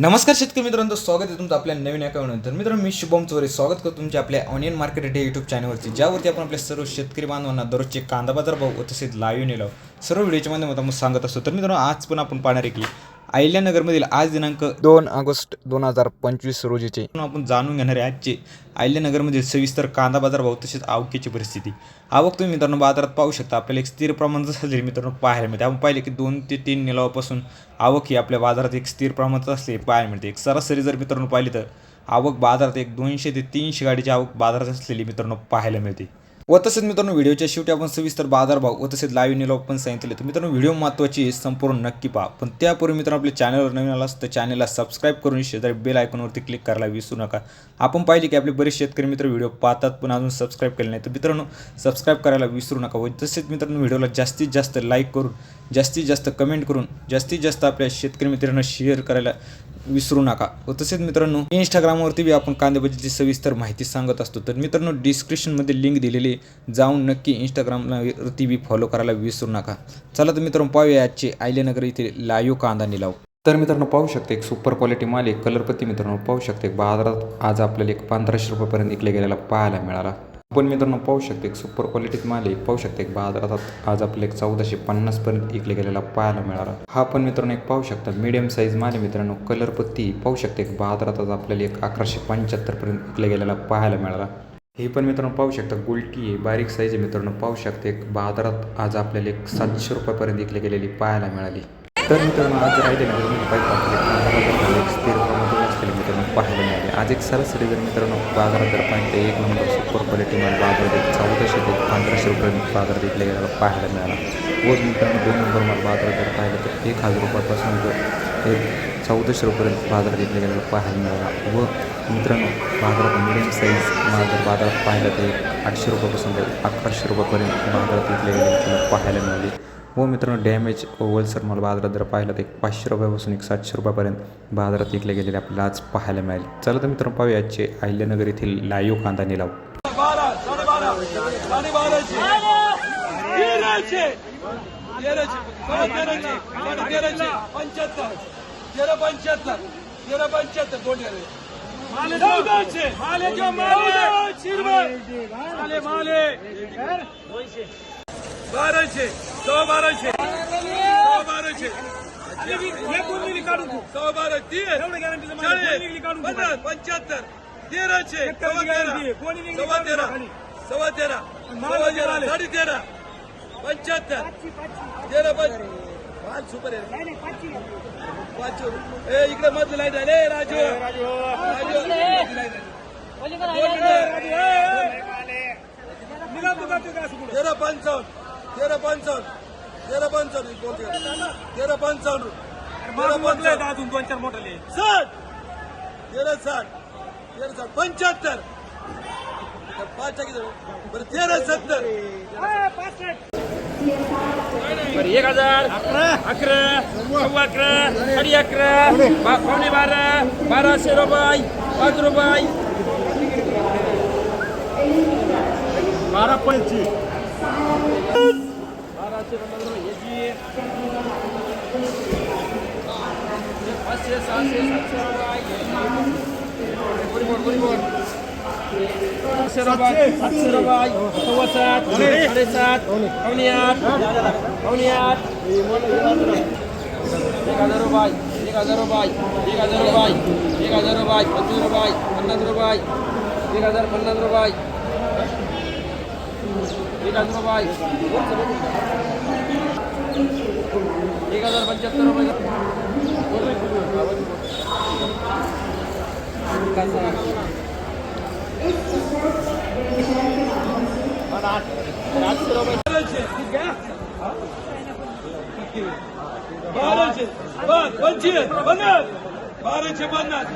नमस्कार शेतकरी मित्रांनो स्वागत आहे तुमचं आपल्या नवीन अकाउंट तर मित्रांनो मी शुभम चोरे. स्वागत करतो तुमच्या आपल्या ऑनियन मार्केट या यूट्यूब चॅनलवरती ज्यावरती आपण आपल्या सर्व शेतकरी बांधवांना दररोजचे कांदा बाजार भाव व तसेच लाईव्ह नेलो सर्व व्हिडिओच्या माध्यमात आपण सांगत असतो. तर मित्रांनो आज पण आपण पाहणार आहे की अहिल्यानगरमधील आज दिनांक दोन ऑगस्ट दोन हजार पंचवीस रोजीचे. आपण जाणून घेणार आहे आजचे अहिल्यानगरमधील सविस्तर कांदा बाजार भाव तसेच आवकीची परिस्थिती. आवक तुम्ही मित्रांनो बाजारात पाहू शकता. आपल्याला एक स्थिर प्रमाणात असलेली मित्रांनो पाहायला मिळते. आपण पाहिले की दोन ते तीन निलावापासून आवक ही आपल्या बाजारात एक स्थिर प्रमाणात असते पाहायला मिळते. एक सरासरी जर मित्रांनो पाहिली तर आवक बाजारात एक दोनशे ते तीनशे गाडीची आवक बाजारात असलेली मित्रांनो पाहायला मिळते. व तसेच मित्रांनो व्हिडिओच्या शेवटी आपण सविस्तर बाजारभाव व तसेच लाईव्ह निलाव पण सांगितले. तर मित्रांनो व्हिडिओ महत्त्वाची संपूर्ण नक्की पहा. पण त्यापूर्वी मित्रांनो आपल्या चॅनलवर नवीन आलास तर चॅनलला सबस्क्राईब करून शेजारी बेल आयकॉनवरती क्लिक करायला विसरू नका. आपण पाहिजे की आपले बरेच शेतकरी मित्र व्हिडिओ पाहतात पण अजून सबस्क्राईब केले नाही तर मित्रांनो सबस्क्राईब करायला विसरू नका. व तसेच मित्रांनो व्हिडिओला जास्तीत जास्त लाईक करून जास्तीत जास्त कमेंट करून जास्तीत जास्त आपल्या शेतकरी मित्रांना शेअर करायला विसरू नका. व तसेच मित्रांनो इंस्टाग्रामवरती बी आपण कांदेबद्दलची सविस्तर माहिती सांगत असतो. तर मित्रांनो डिस्क्रिप्शनमध्ये लिंक दिलेली जाऊन नक्की इंस्टाग्रामला वरती बी फॉलो करायला विसरू नका. चला तर मित्रांनो पाहूया आजचे आयल्यानगर इथे लाईव्ह कांदा निलाव. तर मित्रांनो पाहू शकते एक सुपर क्वालिटी माल एक कलरपत्ती मित्रांनो पाहू शकते बाजारात आज आपल्याला एक पंधराशे रुपयापर्यंत विकल्या गेलेला पाहायला मिळाला. आपण मित्रांनो पाहू शकते एक सुपर क्वालिटीत माल आहे. पाहू शकते एक बाजारात आज आपल्याला एक चौदाशे पन्नासपर्यंत इकले गेलेला पाहायला मिळाला हा पण मित्रांनो एक पाहू शकता मीडियम साईज माल आहे मित्रांनो. कलर पत्ती पाहू शकते एक बाजारात आज आपल्याला एक अकराशे पंच्याहत्तरपर्यंत इकले गेलेला पाहायला मिळाला हे पण मित्रांनो पाहू शकता गुलटी आहे बारीक साईज आहे मित्रांनो. पाहू शकते एक बाजारात आज आपल्याला एक सातशे रुपयापर्यंत इकले गेलेली पाहायला मिळाली. तर मित्रांनो आज राहिले ना एक स्थिर प्रमाणात असलेले मित्रांनो पाहायला मिळाले आज एक सरासरी जर मित्रांनो बाजारात जर पाहिजे एक नंबर सुपर क्वालिटी माल बाजार देत चौदाशे ते पंधराशे रुपये बाजार विकल्या गेलेला पाहायला मिळाला व मित्रांनो दोन नंबर मला बाजार जर पाहिलं तर एक हजार रुपयापासून तर एक चौदाशे रुपयापर्यंत बाजार विकल्या गेलेला पाहायला मिळाला व मित्रांनो बाजारात मिडियम साईज मला जर बाजारात पाहिलं तर एक आठशे रुपयापासून ते अकराशे रुपयापर्यंत बाजारात विकले गेले पाहायला मिळाले व मित्रांनो डॅमेज होलसेल मला बाजारात जर पाहिलं तर एक पाचशे रुपयापासून एक सातशे रुपयापर्यंत बाजारात विकले गेलेले आपल्याला आज पाहायला मिळाले. चला तर मित्रांनो पाहूया आजचे अहिल्यानगर येथील लाईव्ह कांदा निलाव. बाराशे. सव्वा बाराशे सव्वा बाराशे सव्वा बारा तीस चाळीस पन्नास पंच्याहत्तर तेराशे सव्वा तेरा सव्वा तेरा सव्वा तेरा सव्वा तेरा साडे तेरा पंच्याहत्तर तेरा पंच माल सुपर आहे पाच ए इकडे मधलं लाइट आहे रे राजू राजू तेरा पंचावन्न तेरा पंचावन्न तेरा पंचावन्न तेरा पंचावन्न तेरा पंचावन्न अजून दोन चार मोठाले साठ तेरा साठ. तेरा साठ पंच्याहत्तर. पाच टाकी जाऊ. बरं तेरा सत्तर बरं एक हजार. अकरा. अकरा सव्वा अकरा. साडे अकरा. बा- पावणे बारा. बाराशे रुपये. पाच रुपये. बारा पंची बरोबर सातशे रुपये सातशे रुपये सव्वा सात साडेसात पावणे आठ पावणे आठ एक हजार रुपये एक हजार रुपये एक हजार रुपये एक हजार रुपये पंचवीस रुपये पन्नास रुपये एक हजार पन्नास रुपये एक हजार रुपये एक हजार पंच्याहत्तर रुपये आठशे रुपये बाराशे बर पंचवीस पन्नास बाराशे पन्नास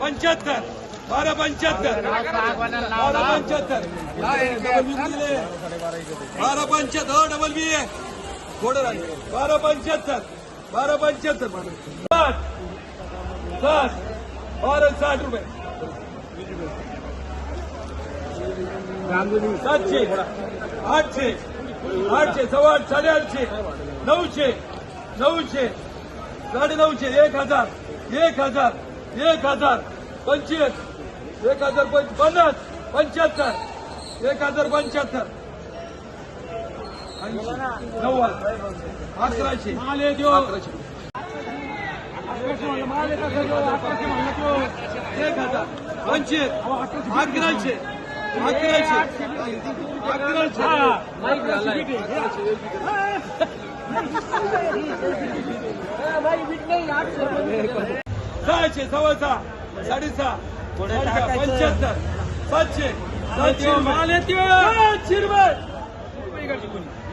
पंच्याहत्तर बारा पंच्याहत्तर बारा पंच्याहत्तर बारा पंच्याहत्तर हो डबल बी आहे थोडं राहील? बारा पंच्याहत्तर. बारा पंच्याहत्तर साठ. साठ. बारा साठ रुपये. सातशे. आठशे. आठशे. सव्वा आठ साडेआठशे नऊशे. नऊशे. साडे नऊशे. एक हजार. एक हजार. एक हजार. पंचवीस. एक हजार पंच पन्नास. पंच्याहत्तर. एक हजार पंच्याहत्तर. नव्वद अकराशे अकराशे एक हजार पंचवीस अकराशे अकराशे अकराशे सहाशे सव्वा सहा साडेसहा पंच्याहत्तर सातशे सातशे माल सातशे रुपये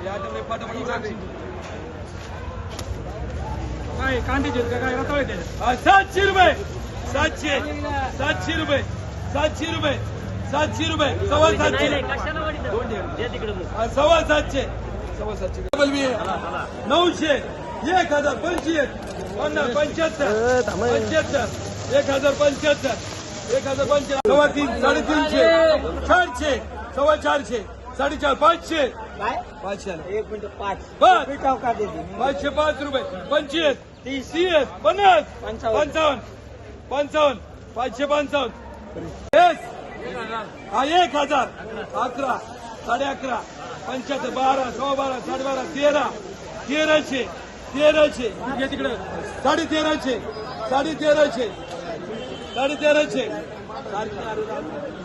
काय कांदे काय रताळे हा, सातशे रुपये. सातशे. सातशे रुपये. सातशे रुपये. सातशे रुपये. सव्वा सातशे. सव्वा सातशे. सव्वा सातशे. डबल बी आहे. नऊशे. एक हजार पंचवीस. पन्नास पंच्याहत्तर. पंच्याहत्तर. एक हजार पंच्याहत्तर. एक हजार पंच्याहत्तर सव्वा तीन साडेतीनशे. चारशे. सव्वा चारशे. साडेचार पाचशे. पाचशे आले. एक मिनिट पाच. पाच पिठाव का देते पाचशे पाच रुपये. पंचवीस. तीस. तीस. पन्नास. पंचावन्न. पंचावन्न. पंचावन्न. पाचशे पंचावन्न. येस हा एक हजार. अकरा. साडे अकरा. पंच्याहत्तर बारा सव्वा बारा साडेबारा तेरा. तेराशे. तेराशे. घे तिकडे. साडे तेराशे साडे तेराशे साडे तेराशे साडे तेराशे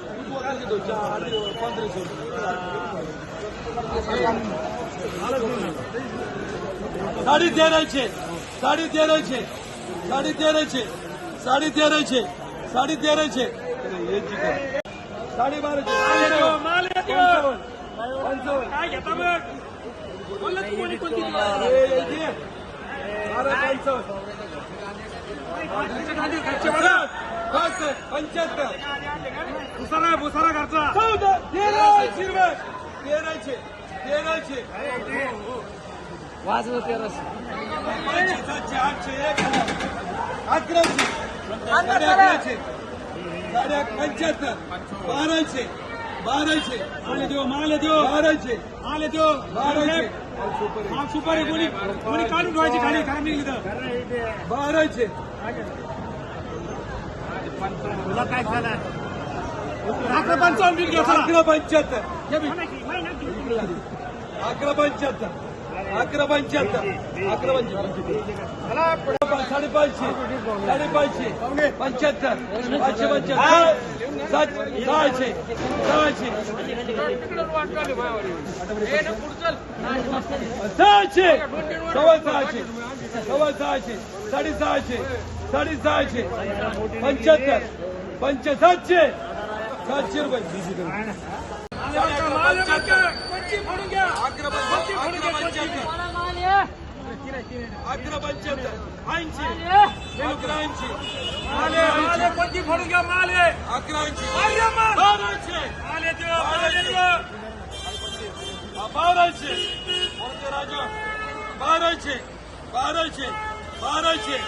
साडे तेराशे साडे तेराशे साडे तेराशे साडे तेराशे साडे बाराशे माल पंचावन्न. पंचावन्न. काय घेता मग बोलला तू कोणी भुसारा भुसारा घरचा. चौदा तेराशे रुपये तेराशे तेराशे. वाजवं तेराशे. सातशे आठशे एक अकराशे. साडे अकराशे. साडे पंच्याहत्तर. बाराशे. बाराशे. माल देऊ माल देऊ बाराशे. माल देऊ बाराशे. सुपारी. कोणी कोणी काढून ठेवायची खाली? खराब निघली तर बाराशे. तुला काय झालं? अकरा पंचावन्न बिल चला. अकरा पंच्याहत्तर. अकरा पंच्याहत्तर. अकरा पंच्याहत्तर. अकरा पंच्याहत्तर. साडेपाचशे. साडेपाचशे. पंच्याहत्तर. पाचशे पंच्याहत्तर. सात सहाशे. सहाशे. सहाशे. सव्वा सहाशे. सव्वा सहाशे. साडेसहाशे. साडेसहाशे. पंच्याहत्तर. पंच सातशे. सातशे रुपये माल नका. पंची फोडून घ्या अकरा अकरा पंच्याहत्तर ऐंशी अकरा ऐंशी पंची फोडून घ्या माल अकरा ऐंशी बाराशे बाराशे बाराशे बाराशे